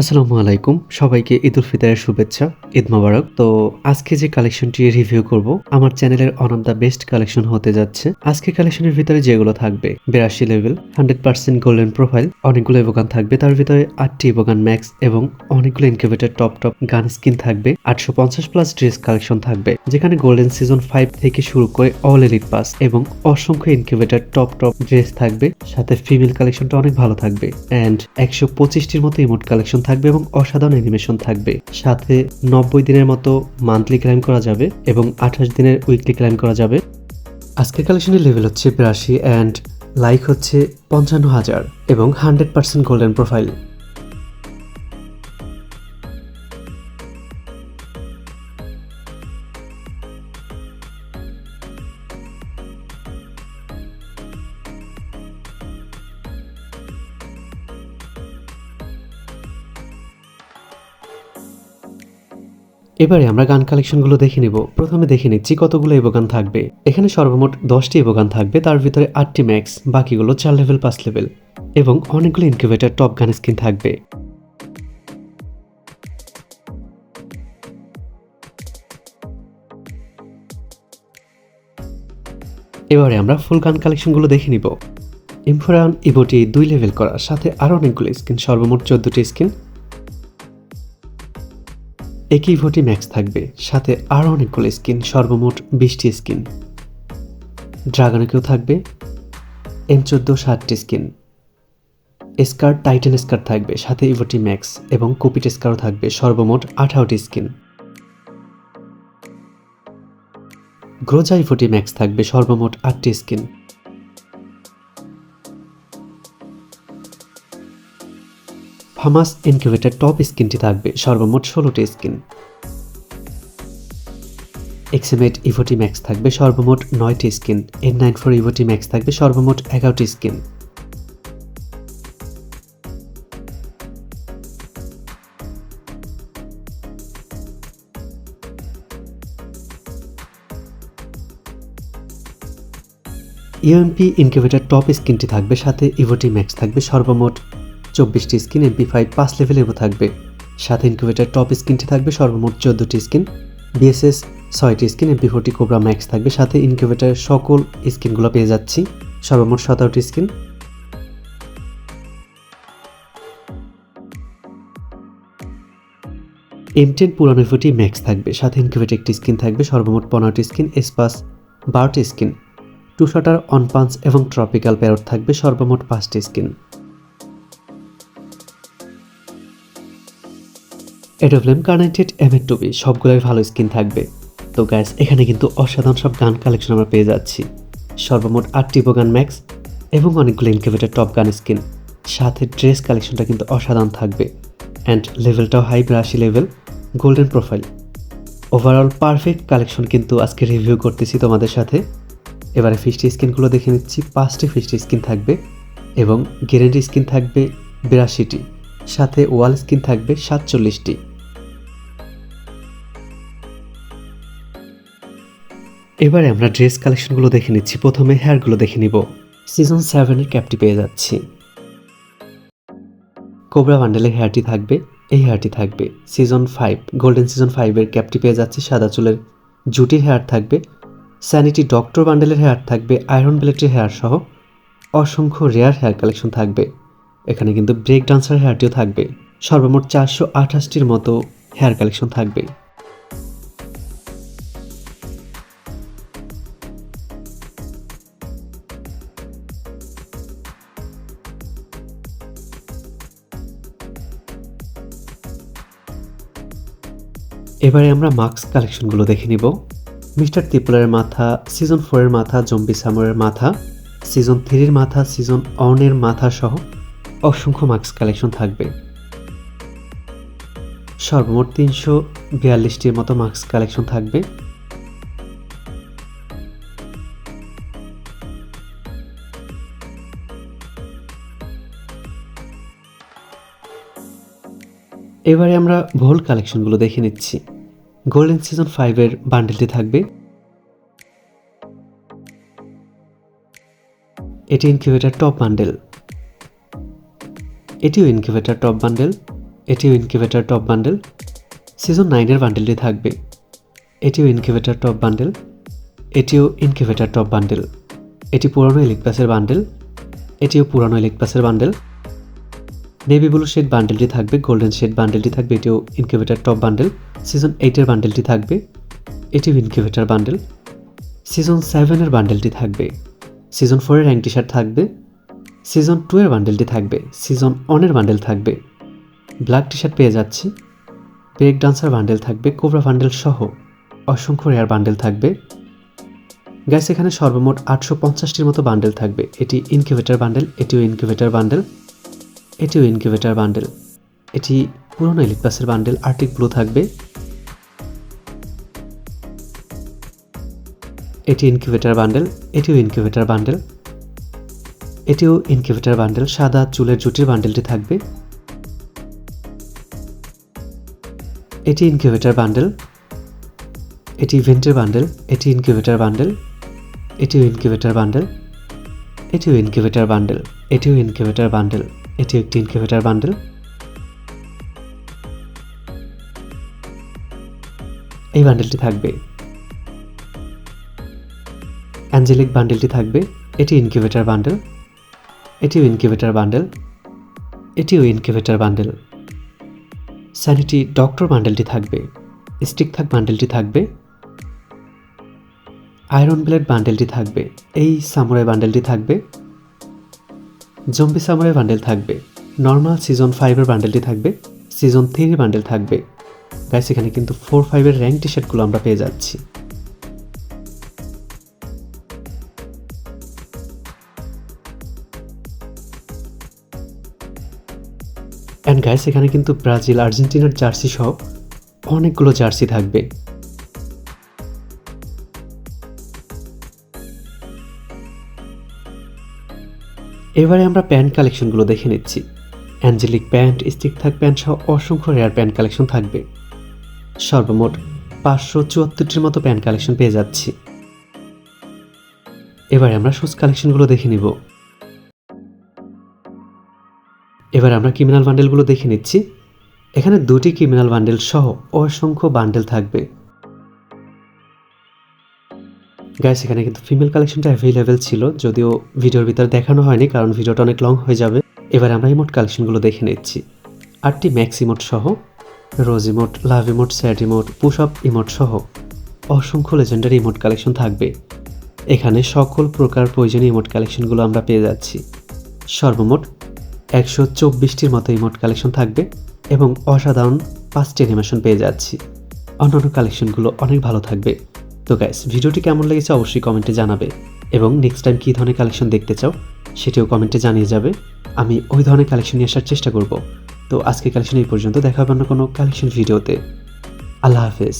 আসসালামু আলাইকুম। সবাইকে ঈদ উল ফিতরের শুভেচ্ছা, ঈদ মোবারক। তো আজকে যে কালেকশনটি রিভিউ করব, আমার চ্যানেলের one of the best collection হতে যাচ্ছে। আজকে কালেকশনের ভিতরে যেগুলো থাকবে, বিরাশি level, hundred percent golden profile, অনেকগুলো ইবোগান থাকবে। তার ভিতরে আটটি ইবোগান ম্যাক্স এবং অনেকগুলো incubator top top gun skin থাকবে। আটশো পঞ্চাশ প্লাস ড্রেস কালেকশন থাকবে, যেখানে গোল্ডেন সিজন ফাইভ থেকে শুরু করে অল এলিট পাস এবং অসংখ্য ইনকিউবেটার টপ টপ ড্রেস থাকবে। সাথে ফিমেল কালেকশনটা অনেক ভালো থাকবে। অ্যান্ড একশো পঁচিশটির মতো ইমোট কালেকশন থাকবে এবং অসাধারণ অ্যানিমেশন থাকবে। সাথে নব্বই দিনের মতো মান্থলি ক্লাইম করা যাবে এবং আঠাশ দিনের উইকলি ক্লাইম করা যাবে। আজকের কালেকশনের লেভেল হচ্ছে বিরাশি অ্যান্ড লাইক হচ্ছে পঞ্চান্ন হাজার এবং হান্ড্রেড পার্সেন্ট গোল্ডেন প্রোফাইল এবারে আমরা গান কালেকশনগুলো দেখে নিব। প্রথমে দেখে নিচ্ছি কতগুলো ইবোগান থাকবে। এখানে সর্বমোট দশটি ইবোগান থাকবে, তার ভিতরে আটটি ম্যাক্স বাকিগুলো চার লেভেল পাঁচ লেভেল এবং অনেকগুলো ইনকিউবেটার টপ গান স্কিন থাকবে। এবারে আমরা ফুল গান কালেকশনগুলো দেখে নিব। ইমফোরান ইবোটি দুই লেভেল করা সাথে আরও অনেকগুলো স্কিন সর্বমোট চোদ্দটি স্কিন একই ভোটি ম্যাক্স থাকবে, সাথে আরও অনেকগুলো স্কিন সর্বমোট বিশটি স্কিন ড্রাগনেকেও থাকবে এম চোদ্দ ষাটটি স্কিন স্কার টাইটেন স্কার থাকবে, সাথে ইভোটি ম্যাক্স এবং কুপিট স্কারও থাকবে, সর্বমোট আঠারোটি স্কিন গ্রোজা ইভোটি ম্যাক্স থাকবে, সর্বমোট আটটি স্কিন ফামাস ইনকিউবেটার টপ স্কিনটি থাকবে, সর্বমোট ষোলোটি স্কিন এক্সিমেট ইভোটি ম্যাক্স থাকবে, সর্বমোট নয়টি স্কিন এন নাইন ফোর ইভোটি ম্যাক্স থাকবে, সর্বমোট এগারোটি স্কিন ইউএমপি ইনকিউবেটার টপ স্কিনটি থাকবে, সাথে ইভোটি ম্যাক্স থাকবে, সর্বমোট চব্বিশটি স্কিন এমপি ফাইভ পাঁচ লেভেল এবো থাকবে। সাথে ইনকিউবেটার টপ স্কিনটি থাকবে সর্বমোট চোদ্দোটি স্কিন। বিএসএস ছয়টি skin MP forty cobra max থাকবে। সাথে ইনকিউবেটার সকল স্কিনগুলো পেয়ে যাচ্ছি। সর্বমোট সতেরোটি স্কিন। এম টেন পুরানো ফুটি ম্যাক্স থাকবে। সাথে ইনকিউবেটার একটি স্কিন থাকবে। সর্বমোট পনেরোটি স্কিন এসপাস বারোটি স্কিন। টু শটার অন এবং ট্রপিক্যাল প্যারট থাকবে। সর্বমোট পাঁচটি স্কিন। এডোফ্লেম কার্নেটেড এম এর টুবি সবগুলোই ভালো স্কিন থাকবে। তো গ্যাস এখানে কিন্তু অসাধারণ সব গান কালেকশন আমরা পেয়ে যাচ্ছি। সর্বমোট আটটি গান ম্যাক্স এবং অনেকগুলো ইনকিউবেটার টপ গান স্কিন সাথে ড্রেস কালেকশনটা কিন্তু অসাধারণ থাকবে। অ্যান্ড লেভেলটাও high ব্রাশি level golden profile overall perfect collection কিন্তু আজকে রিভিউ করতেছি তোমাদের সাথে। এবারে ফিস্টি স্কিনগুলো দেখে নিচ্ছি, পাঁচটি ফিস্টি স্কিন থাকবে এবং গ্যারেন্টি স্কিন থাকবে বিরাশিটি। সাথে ওয়াল স্কিন থাকবে সাতচল্লিশটি। এবারে আমরা ড্রেস কালেকশনগুলো দেখে নিচ্ছি। প্রথমে হেয়ারগুলো দেখে নিব। সিজন সেভেনের ক্যাপটি পেয়ে যাচ্ছি। কোবরা বান্ডেলের হেয়ারটি থাকবে, এই হেয়ারটি থাকবে। সিজন ফাইভ গোল্ডেন সিজন ফাইভের ক্যাপটি পেয়ে যাচ্ছি, সাদা চুলের জুটির হেয়ার থাকবে। স্যানিটি ডক্টর বান্ডেলের হেয়ার থাকবে আয়রন ব্লেটের হেয়ার সহ অসংখ্য রেয়ার হেয়ার কালেকশন থাকবে। এখানে কিন্তু ব্রেক ডান্সার হেয়ারটিও থাকবে। সর্বমোট চারশো আঠাশটির মতো হেয়ার কালেকশন থাকবে। এবারে আমরা মাস্ক কালেকশনগুলো দেখে নিব। মিস্টার ত্রিপুলারের মাথা, সিজন ফোরের মাথা, জম্বি সামরের মাথা, সিজন থ্রির মাথা, সিজন অনের মাথা সহ অসংখ্য মাস্ক কালেকশন থাকবে। সর্বমোট তিনশো বিয়াল্লিশটির মতো মাস্ক কালেকশন থাকবে। এবারে আমরা ভোল কালেকশনগুলো দেখে নিচ্ছি। গোল্ডেন সিজন ফাইভের বান্ডেলটি থাকবে। এটি ইনকিউবেটার টপ বান্ডেল এটিও ইনকিউবেটার টপ বান্ডেল এটিও ইনকিউবেটার টপ বান্ডেল সিজন নাইনের বান্ডেলটি থাকবে। এটিও ইনকিউবেটার টপ বান্ডেল এটিও ইনকিউবেটার টপ বান্ডেল এটি পুরানো ইলেক পাসের বান্ডেল এটিও পুরানো ইলেক পাসের বান্ডেল নেভি ব্লু শেড বান্ডেলটি থাকবে গোল্ডেন শেড বান্ডেলটি থাকবে, এটিও ইনকিউবেটার টপ বান্ডেল সিজন এইটের বান্ডেলটি থাকবে, এটিও ইনকিউবেটার বান্ডেল সিজন সেভেনের বান্ডেলটি থাকবে সিজন ফোরের র্যাঙ্ক টি শার্ট থাকবে। সিজন টু এর বান্ডেলটি থাকবে সিজন ওয়ানের বান্ডেল থাকবে। ব্ল্যাক টি শার্ট পেয়ে যাচ্ছি। ব্রেক ডান্সার বান্ডেল থাকবে কোবরা বান্ডেল সহ অসংখ্য রেয়ার বান্ডেল থাকবে। গ্যাস এখানে সর্বমোট আটশো পঞ্চাশটির মতো বান্ডেল থাকবে। এটি ইনকিউবেটার বান্ডেল এটিও ইনকিউবেটার বান্ডেল এটিও ইনকিউবেটার বান্ডেল এটি পুরনো ইলিট পাসের বান্ডেল আর্টিক ব্লু থাকবে। এটি ইনকিউবেটার বান্ডেল এটিও ইনকিউবেটার বান্ডেল এটিও ইনকিউবেটার বান্ডেল সাদা চুলের জুটির বান্ডেলটি থাকবে। এটি ইনকিউবেটার বান্ডেল এটি ইভেন্টের বান্ডেল এটি ইনকিউবেটার বান্ডেল এটিও ইনকিউবেটার বান্ডেল এটিও ইনকিউবেটার বান্ডেল এটিও ইনকিউবেটার বান্ডেল এটিও একটি ইনকিউবেটার বান্ডেল। এই বান্ডেলটি থাকবে। অ্যাঞ্জেলিক বান্ডেলটি থাকবে। এটি ইনকিউবেটার বান্ডেল। এটিও ইনকিউবেটার বান্ডেল। এটিও ইনকিউবেটার বান্ডেল। স্যানিটি ডক্টর বান্ডেলটি থাকবে। স্টিক থাক বান্ডেলটি থাকবে। আয়রন ব্লেড বান্ডেলটি থাকবে। এই সামুরাই বান্ডেলটি থাকবে। জম্বি সামুরাই বান্ডেল থাকবে। নর্মাল সিজন ফাইভের বান্ডেলটি থাকবে। সিজন থ্রির বান্ডেল থাকবে। গাইস এখানে কিন্তু ফোর ফাইভের র্যাঙ্ক টি শার্টগুলো আমরা পেয়ে যাচ্ছি। অ্যান্ড গাইস এখানে কিন্তু ব্রাজিল আর্জেন্টিনার জার্সি সহ অনেকগুলো জার্সি থাকবে। এবারে আমরা প্যান্ট কালেকশনগুলো দেখে নিচ্ছি। অ্যাঞ্জেলিক প্যান্ট, স্টিক থাক প্যান্ট সহ অসংখ্য রেয়ার প্যান্ট কালেকশন থাকবে। সর্বমোট পাঁচশো চুয়াত্তরটির মতো প্যান্ট কালেকশন পেয়ে যাচ্ছি। এবারে আমরা শুজ কালেকশনগুলো দেখে নিব। এবার আমরা ক্রিমিনাল বান্ডেলগুলো দেখে নিচ্ছি। এখানে দুটি ক্রিমিনাল বান্ডেল সহ অসংখ্য বান্ডেল থাকবে। গাইস এখানে কিন্তু ফিমেল কালেকশনটা অ্যাভেলেবেল ছিল, যদিও ভিডিওর ভিতরে দেখানো হয়নি, কারণ ভিডিওটা অনেক লং হয়ে যাবে। এবার আমরা ইমোট কালেকশনগুলো দেখে নিচ্ছি। আটটি ম্যাক্স ইমোট সহ rose emote love emote sad emote push up emote সহ অসংখ্য লেজেন্ডারি ইমোট কালেকশন থাকবে। এখানে সকল প্রকার প্রয়োজনীয় ইমোট কালেকশনগুলো আমরা পেয়ে যাচ্ছি। সর্বমোট একশো চব্বিশটির মতো ইমোট কালেকশন থাকবে এবং অসাধারণ পাঁচটি অ্যানিমেশন পেয়ে যাচ্ছি। অন্যান্য কালেকশনগুলো অনেক ভালো থাকবে। তো গ্যাস ভিডিওটি কেমন লেগেছে অবশ্যই কমেন্টে জানাবে। এবং নেক্সট টাইম কী ধরনের কালেকশন দেখতে চাও, সেটিও কমেন্টে জানিয়ে যাবে। আমি ওই ধরনের কালেকশন নিয়ে আসার চেষ্টা করব। তো আজকে কালেকশন এই পর্যন্ত, দেখা হবে অন্য কোনো কালেকশন ভিডিওতে আল্লাহ হাফেজ।